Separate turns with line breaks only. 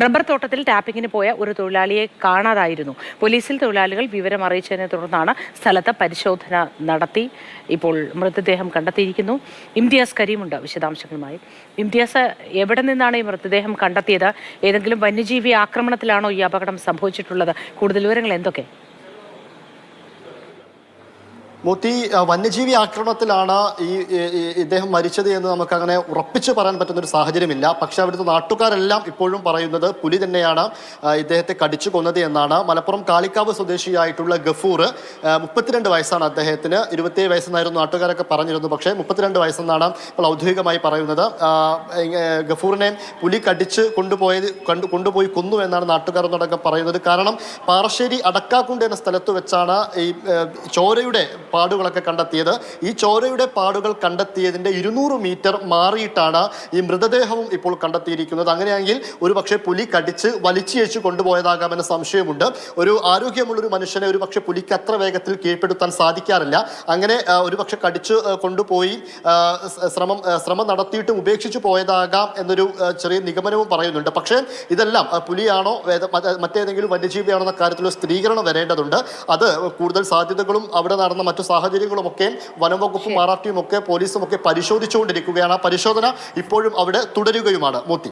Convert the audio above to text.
Rubber തോട്ടത്തിൽ ടാപ്പിങ്ങിന് പോയ ഒരു തൊഴിലാളിയെ കാണാതായിരുന്നു. പോലീസിൽ തൊഴിലാളികൾ വിവരം അറിയിച്ചതിനെ തുടർന്നാണ് സ്ഥലത്ത് പരിശോധന നടത്തി ഇപ്പോൾ മൃതദേഹം കണ്ടെത്തിയിരിക്കുന്നു. ഇംതിയാസ് കരീമുണ്ട് വിശദാംശങ്ങളുമായി. ഇംതിയാസ് എവിടെ നിന്നാണ് ഈ മൃതദേഹം കണ്ടെത്തിയത്? ഏതെങ്കിലും വന്യജീവി ആക്രമണത്തിലാണോ ഈ അപകടം സംഭവിച്ചിട്ടുള്ളത്? കൂടുതൽ വിവരങ്ങൾ എന്തൊക്കെ?
മൂത്തി വന്യജീവി ആക്രമണത്തിലാണ് ഈ ഇദ്ദേഹം മരിച്ചത് എന്ന് നമുക്ക് അങ്ങനെ ഉറപ്പിച്ച് പറയാൻ പറ്റുന്ന ഒരു സാഹചര്യമില്ല. പക്ഷെ അവിടുത്തെ നാട്ടുകാരെല്ലാം ഇപ്പോഴും പറയുന്നത് പുലി തന്നെയാണ് ഇദ്ദേഹത്തെ കടിച്ചു കൊന്നത് എന്നാണ്. മലപ്പുറം കാളിക്കാവ് സ്വദേശിയായിട്ടുള്ള ഗഫൂർ മുപ്പത്തിരണ്ട് വയസ്സാണ് അദ്ദേഹത്തിന്. ഇരുപത്തിയേഴ് വയസ്സെന്നായിരുന്നു നാട്ടുകാരൊക്കെ പറഞ്ഞിരുന്നു. പക്ഷേ മുപ്പത്തിരണ്ട് വയസ്സെന്നാണ് ഇപ്പോൾ ഔദ്യോഗികമായി പറയുന്നത്. ഗഫൂറിനെ പുലി കടിച്ച് കൊണ്ടുപോയത് കണ്ടു കൊണ്ടുപോയി കൊന്നു എന്നാണ് നാട്ടുകാർ പറയുന്നത്. കാരണം പാറശ്ശേരി അടക്കാക്കുണ്ട് എന്ന സ്ഥലത്ത് വെച്ചാണ് ഈ ചോരയുടെ പാടുകളൊക്കെ കണ്ടെത്തിയത്. ഈ ചോരയുടെ പാടുകൾ കണ്ടെത്തിയതിന്റെ ഇരുന്നൂറ് മീറ്റർ മാറിയിട്ടാണ് ഈ മൃതദേഹവും ഇപ്പോൾ കണ്ടെത്തിയിരിക്കുന്നത്. അങ്ങനെയാണെങ്കിൽ ഒരു പക്ഷേ പുലി കടിച്ച് വലിച്ചേച്ചു കൊണ്ടുപോയതാകാമെന്ന സംശയമുണ്ട്. ഒരു ആരോഗ്യമുള്ളൊരു മനുഷ്യനെ ഒരു പക്ഷേ പുലിക്ക് അത്ര വേഗത്തിൽ കീഴ്പ്പെടുത്താൻ സാധിക്കാറില്ല. അങ്ങനെ ഒരു പക്ഷേ കടിച്ച് കൊണ്ടുപോയി ശ്രമം ശ്രമം നടത്തിയിട്ടും ഉപേക്ഷിച്ചു പോയതാകാം എന്നൊരു ചെറിയ നിഗമനവും പറയുന്നുണ്ട്. പക്ഷേ ഇതെല്ലാം പുലിയാണോ മറ്റേതെങ്കിലും വന്യജീവിയാണോ എന്ന കാര്യത്തിൽ സ്ഥിരീകരണം വരേണ്ടതുണ്ട്. അത് കൂടുതൽ സാധ്യതകളും അവിടെ നടന്ന മറ്റു സാഹചര്യങ്ങളുമൊക്കെ വനംവകുപ്പും ആർ ആർ ടിയും ഒക്കെ പോലീസും ഒക്കെ പരിശോധിച്ചുകൊണ്ടിരിക്കുകയാണ്. ആ പരിശോധന ഇപ്പോഴും അവിടെ തുടരുകയുമാണ്. മോത്തി.